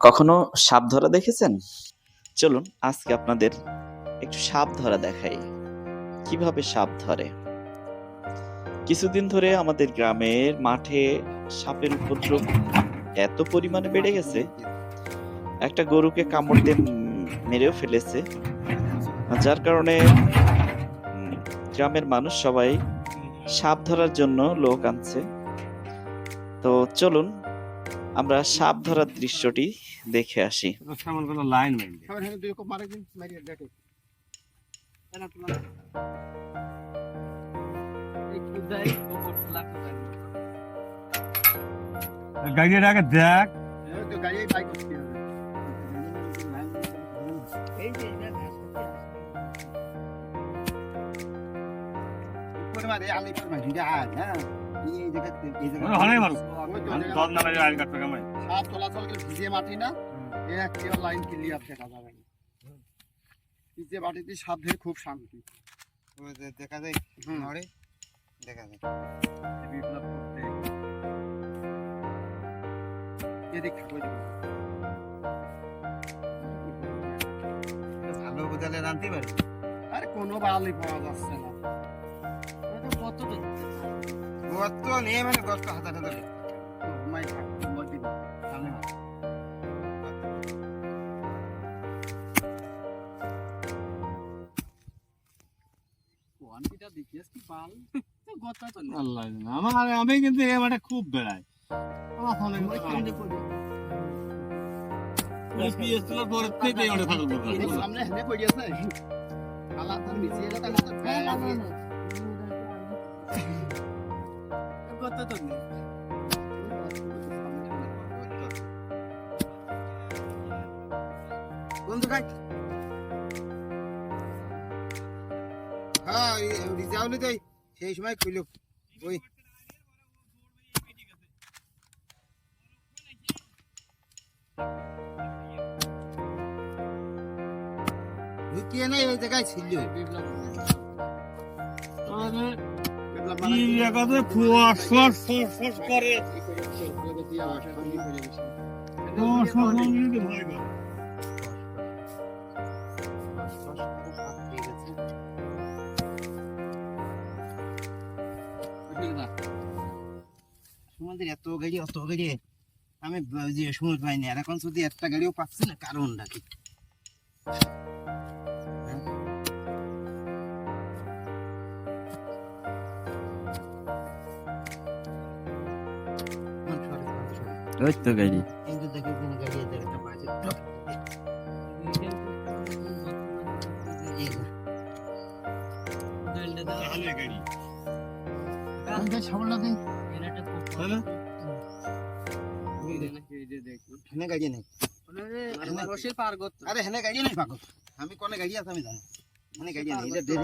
কখনো সাপ ধরা দেখেছেন? চলুন, আজকে আপনাদের একটু সাপ ধরা দেখাই। কীভাবে সাপ ধরে? কিছুদিন ধরে আমাদের গ্রামের মাঠে সাপের উপদ্রব এত পরিমাণে বেড়ে গেছে, একটা গরুকে কামড় দিয়ে মেরেও ফেলেছে। যার কারণে গ্রামের মানুষ সবাই সাপ ধরার জন্য লোক আনছে। তো চলুন আমরা সাপ ধরার দৃশ্যটি দেখে আসি। লাইন দেখো। এনা তোমার এই কুদাই ওপর লাগতে পারে গাড়ির আগে দেখ। এই তো গাড়ি বাইক করতে হবে। এই যে এটা ঘাস করতে উপরে মারে আইন সাপ চলাচল করে ভিজিয়ে মাটি না এই একটা লাইন ক্লিয়ার দেখা যাবে না। ভিজিয়ে মাটিতে সাপ ধরে খুব শান্তি। দেখা যায় নড়ে দেখা যায়। বিপ্লব করতে এদিক ভালো কোদালে রানতে পারে? আরে কোনো বালি পাওয়া যাচ্ছে না। কত গর্ত নিয়ে মানে গর্ত হাতা হাতা পাল। গতা তো আল্লাহ আমার আমি কিন্তু এ মাঠে খুব বেড়াই। আমার ফোনে পিএস তোলার পরে থেকে সামনে পড়ে আছে। তার তার গতা তো নেই। হ্যাঁ রিজাউলি দেই সেই সময় খুলো ওই লুকিয়ে নাই ওই জায়গায় ছিল করে তোমাদের এত গাড়ি অত গাড়ি। আমি যে সময় পাইনি আর এখন যদি একটা গাড়িও পাচ্ছি না কারণটা কি? ওই তো গাড়ি। যে দেখো এখানে গাড়ি আছে একটা বাজে এই যে, তাহলে গাড়ি সাবলটা দিন তাহলে এখানে গাড়ি নেই। রশির পার করতে। আরে হেনে গাড়ি নেই পাগল। আমি কোনে গাড়ি আছে আমি জানি। মানে গাড়ি নেই এটা ড্রেন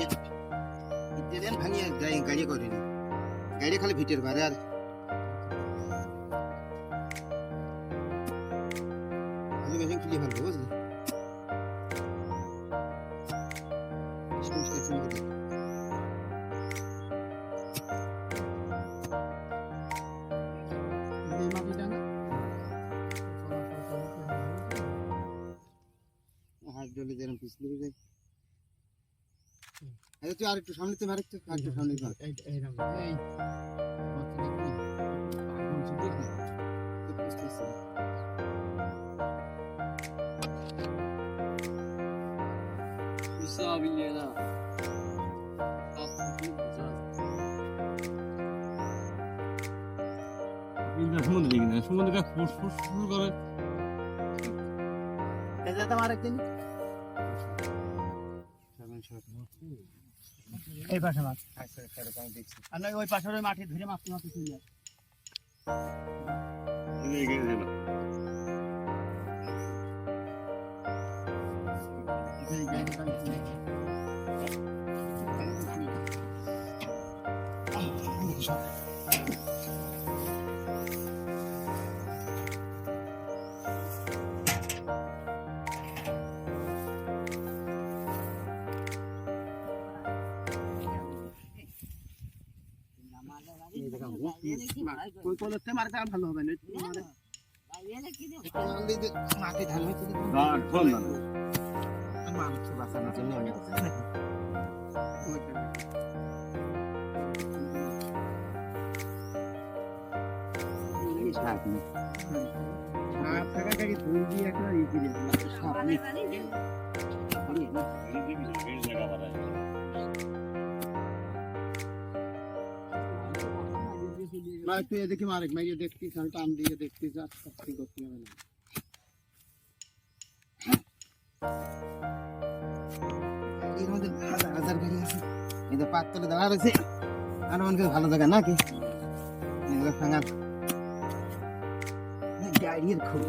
ড্রেন ভাঙিয়ে গাড়ি গাড়ি করিনি। গাড়ি খালি ভিটের বাইরে আর। আমি খুলে ফেলব বুঝলি? ডলে যেরকম পিছলে যায়। আরে তুই আর একটু সামনে তো আর একটু আর একটু সামনে তুই সমুদ্র দিকে না। সমুদ্রটা ফুস ফুস ফুস করে। এটা তো আর একদিন এই পাশে মাছ। আচ্ছা, সেরকম আমি দেখছি। আমরা ওই পাশের ওই মাঠে ধরে মাছ মাছ। চলে Thank এই ভালো হবে না মাটি ধান। মানুষ বাঁচানোর জন্য দিয়ে না একটু এদিকে মারেক মাইয়ে দেখতিস আমি টান দিয়ে দেখতিস আর সব ঠিক করতে হবে না এর মধ্যে হাজার হাজার গাড়ি আছে এই যে পাততলে দাঁড়া রয়েছে আর মনে করি ভালো জায়গা নাকি এগুলো ভাঙা গাড়ির খুব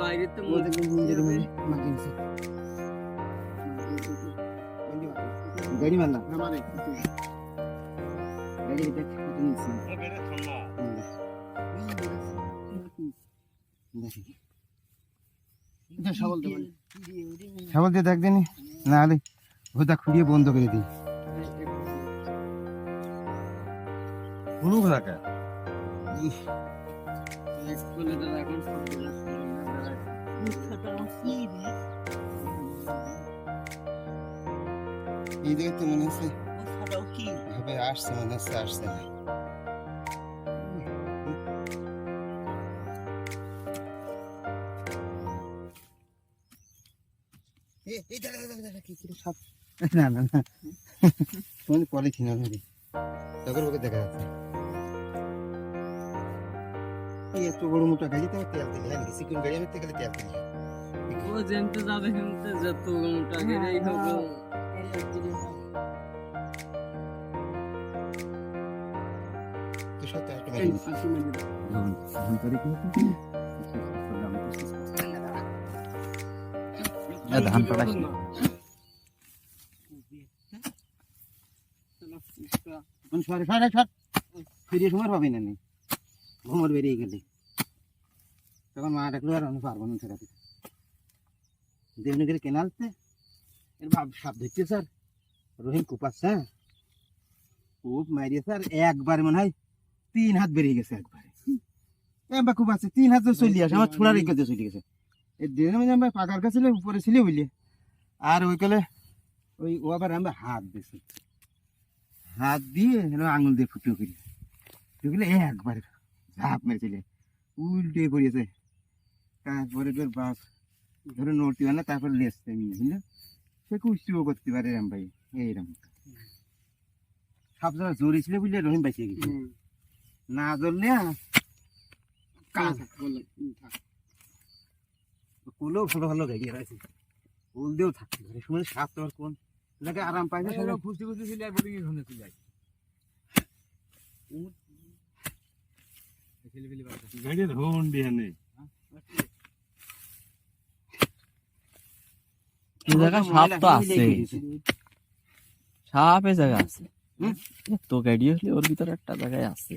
বাইরে তো ও দেখুন নিজের মনে মাটি নিচে। গাড়ি মারলাম না মারেক গাড়ি দেখ নিচে। দেখি সাবল দিয়ে দেখ দিনি। না হলে ওটা খুঁড়িয়ে বন্ধ করে দিই কোনো কথা এই দিকে তো মনে হচ্ছে ভাবে আসছে মনে হচ্ছে আসছে না। না না না। কিনা ধরি। তখন ওকে দেখা যাচ্ছে। এত বড় মোটা গাড়ি তো তেল দিলি সিকুন গাড়ি আমি তেল দিলি ও যেমতে যাবে যত মোটা গাড়ি মেরে দাও। ধন করে কি ধান পাড়া সরে সরে সর ফিরিয়ে সময় পাবি না নি। ঘুমর বেরিয়ে গেলে। তখন মা ডাকলো আর আমি পারব না ঠেকাতে দেবনগরের কেনালতে এর ভাব সাপ ধরছে স্যার। রহিম কুপাচ্ছে হ্যাঁ খুব মারিয়ে স্যার একবার মনে হয় তিন হাত বেরিয়ে গেছে একবারে। একবার খুব আছে, তিন হাত চলে আসে, আমার ছোড়ার এই কাছে চলে গেছে। এই মানে আমরা পাকার কাছে উপরে ছিল বুঝলি। আর ওই কালে ওই ও আবার আমরা হাত দিয়েছি। হাত দিয়ে আঙুল দিয়ে ফুটো করি। ফুটো একবার ঝাঁপ মেরেছিলে উল্টে পড়িয়েছে। তারপরে তোর বাপ ধরো নড়তে পারে না তারপর লেসতে নিয়ে বুঝলে। সে কুস্তিও করতে পারে রাম ভাই এইরকম সব জায়গায় জোরে ছিল বুঝলে রহিম বাইসে গেছে। না ধরলে। কোলেও ভালো ভালো গাড়ি আছে কোল দিয়েও থাকতে পারে। সময় সাপ তোমার কোন লাগে আরাম পাইছে সবাই খুশি খুশি ছিল আর বোলিং এখানে চলে যায়। গাড়ি ধরুন বিহানে জায়গা সাপ তো আছে। সাপ জায়গা আছে। তো গাড়ি হলে ওর ভিতরে একটা জায়গায় আছে।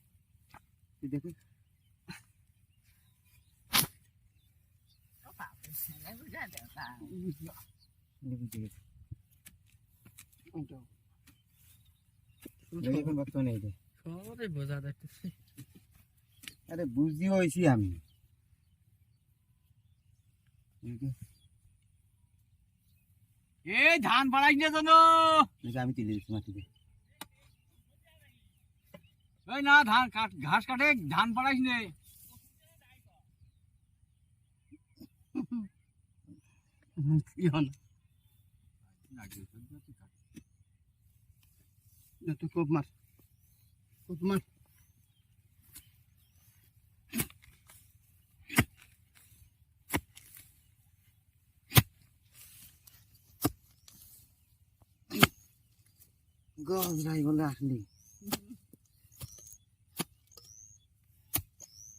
যাচ্ছে। আরে বুঝি হয়েছি আমি। এই ধান পাড়াই না জানো আমি তুলে দিচ্ছি মাটিতে। ওই না ধান ঘাস কাটে ধান পাড়াইস নে। তুই গজ নাই বলে আসলি চলে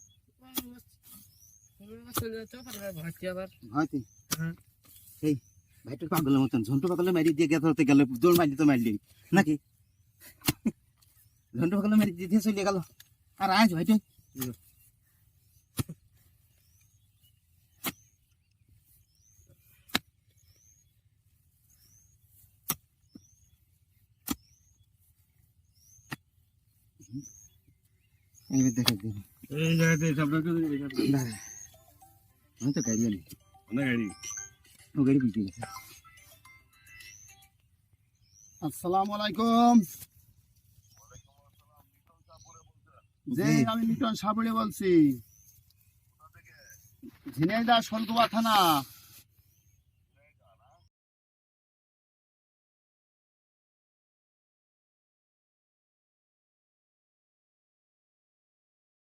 যেতে পারবে ভর্তি আবার হয়তো হ্যাঁ। এই ভাইটা পাগলের মতন ঝন্টু পাগলে মারি দিয়ে গেছে হতে গেলে দৌড় মারলি তো মারলি নাকি? ঝন্টু পাগলে মারি দিয়ে দিয়ে চলে গেল। আর আজ ভাইটা এইবার দেখা দিন এই জায়গাতে দিবি, সাবধান। দাঁড়া। আমি তো গাড়ি আনি গাড়ি ও গাড়ি গেছে আসসালামু আলাইকুম যে আমি মিটন সাবড়ে বলছি। ঝিনাইদা সলকুবা থানা।